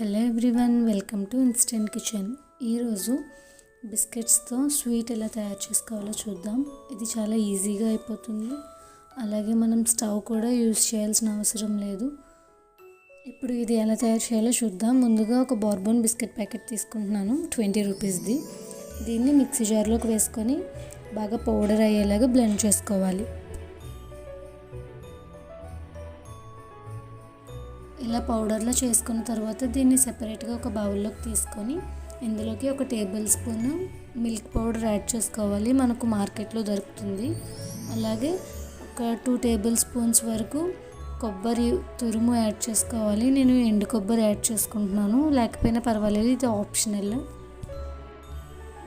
Hello everyone welcome to instant kitchen. ఈరోజు బిస్కెట్స్తో sweet ఎలా తయారు చేసుకోవాలో చూద్దాం. ఇది చాలా ఈజీగా అయిపోతుంది. అలాగే మనం స్టవ్ కూడా యూస్ చేయాల్సిన అవసరం లేదు. ఇప్పుడు ఇది ఎలా తయారు చేయాలో చూద్దాం. ముందుగా ఒక బార్బోన్ బిస్కెట్ ప్యాకెట్ తీసుకుంటున్నాను ట్వంటీ రూపీస్ది. దీన్ని మిక్సీ జార్లోకి వేసుకొని బాగా పౌడర్ అయ్యేలాగా బ్లెండ్ చేసుకోవాలి. ఇలా పౌడర్లో చేసుకున్న తర్వాత దీన్ని సెపరేట్గా ఒక బౌల్లోకి తీసుకొని ఇందులోకి ఒక table spoon milk powder add చేసుకోవాలి. మనకు మార్కెట్లో దొరుకుతుంది. అలాగే ఒక టూ టేబుల్ స్పూన్స్ వరకు కొబ్బరి తురుము యాడ్ చేసుకోవాలి. నేను ఎండు కొబ్బరి యాడ్ చేసుకుంటున్నాను. లేకపోయినా పర్వాలేదు ఇది ఆప్షనల్.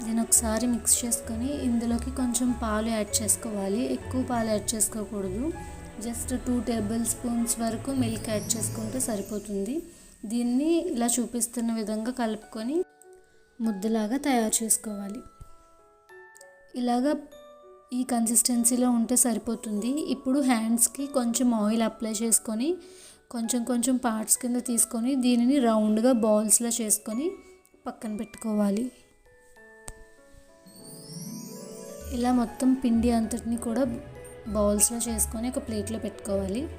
దీని ఒకసారి మిక్స్ చేసుకొని ఇందులోకి కొంచెం పాలు యాడ్ చేసుకోవాలి. ఎక్కువ పాలు యాడ్ చేసుకోకూడదు. జస్ట్ టూ టేబుల్ స్పూన్స్ వరకు మిల్క్ యాడ్ చేసుకుంటే సరిపోతుంది. దీన్ని ఇలా చూపిస్తున్న విధంగా కలుపుకొని ముద్దలాగా తయారు చేసుకోవాలి. ఇలాగా ఈ కన్సిస్టెన్సీలో ఉంటే సరిపోతుంది. ఇప్పుడు హ్యాండ్స్కి కొంచెం ఆయిల్ అప్లై చేసుకొని కొంచెం కొంచెం పార్ట్స్ కింద తీసుకొని దీనిని రౌండ్గా బాల్స్లో చేసుకొని పక్కన పెట్టుకోవాలి. ఇలా మొత్తం పిండి అంతటిని కూడా బౌల్స్లో చేసుకొని ఒక ప్లేట్లో పెట్టుకోవాలి.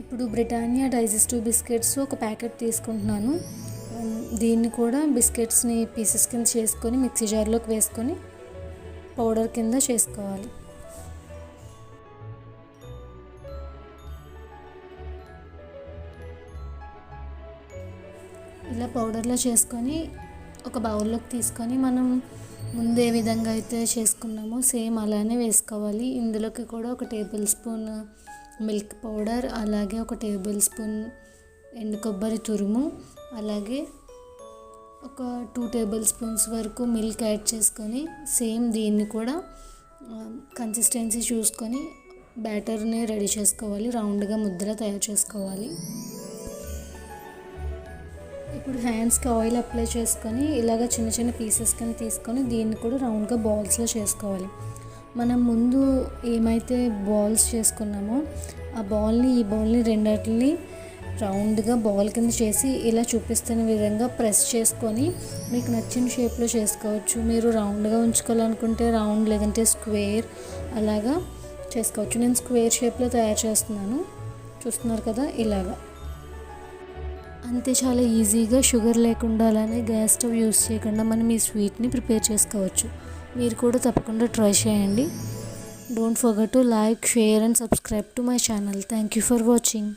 ఇప్పుడు బ్రిటానియా డైజెస్టివ్ బిస్కెట్స్ ఒక ప్యాకెట్ తీసుకుంటున్నాను. దీన్ని కూడా బిస్కెట్స్ని పీసెస్ కింద చేసుకొని మిక్సీ జార్లోకి వేసుకొని పౌడర్ కింద చేసుకోవాలి. ఇలా పౌడర్లో చేసుకొని ఒక బౌల్లోకి తీసుకొని మనం ముందు ఏ విధంగా అయితే చేసుకున్నామో సేమ్ అలానే వేసుకోవాలి. ఇందులోకి కూడా ఒక టేబుల్ స్పూన్ మిల్క్ పౌడర్ అలాగే ఒక టేబుల్ స్పూన్ ఎండు కొబ్బరి తురుము అలాగే ఒక టూ టేబుల్ స్పూన్స్ వరకు మిల్క్ యాడ్ చేసుకొని సేమ్ దీన్ని కూడా కన్సిస్టెన్సీ చూసుకొని బ్యాటర్ని రెడీ చేసుకోవాలి. రౌండ్గా ముద్దలా తయారు చేసుకోవాలి. ఇప్పుడు హ్యాండ్స్కి ఆయిల్ అప్లై చేసుకొని ఇలాగ చిన్న చిన్న పీసెస్ కింద తీసుకొని దీన్ని కూడా రౌండ్గా బాల్స్లో చేసుకోవాలి. మనం ముందు ఏమైతే బాల్స్ చేసుకున్నామో ఆ బాల్ని ఈ బాల్ని రెండింటిని రౌండ్గా బాల్ కింద చేసి ఇలా చూపిస్తున్న విధంగా ప్రెస్ చేసుకొని మీకు నచ్చిన షేప్లో చేసుకోవచ్చు. మీరు రౌండ్గా ఉంచుకోవాలనుకుంటే రౌండ్ లేదంటే స్క్వేర్ అలాగా చేసుకోవచ్చు. నేను స్క్వేర్ షేప్లో తయారు చేస్తున్నాను. చూస్తున్నారు కదా? ఇలాగా. అంతే చాలా ఈజీగా షుగర్ లేకుండా అలానే గ్యాస్ స్టవ్ యూస్ చేయకుండా మనం ఈ స్వీట్ని ప్రిపేర్ చేసుకోవచ్చు. మీరు కూడా తప్పకుండా ట్రై చేయండి. Don't forget to like share and subscribe to my channel. Thank you for watching.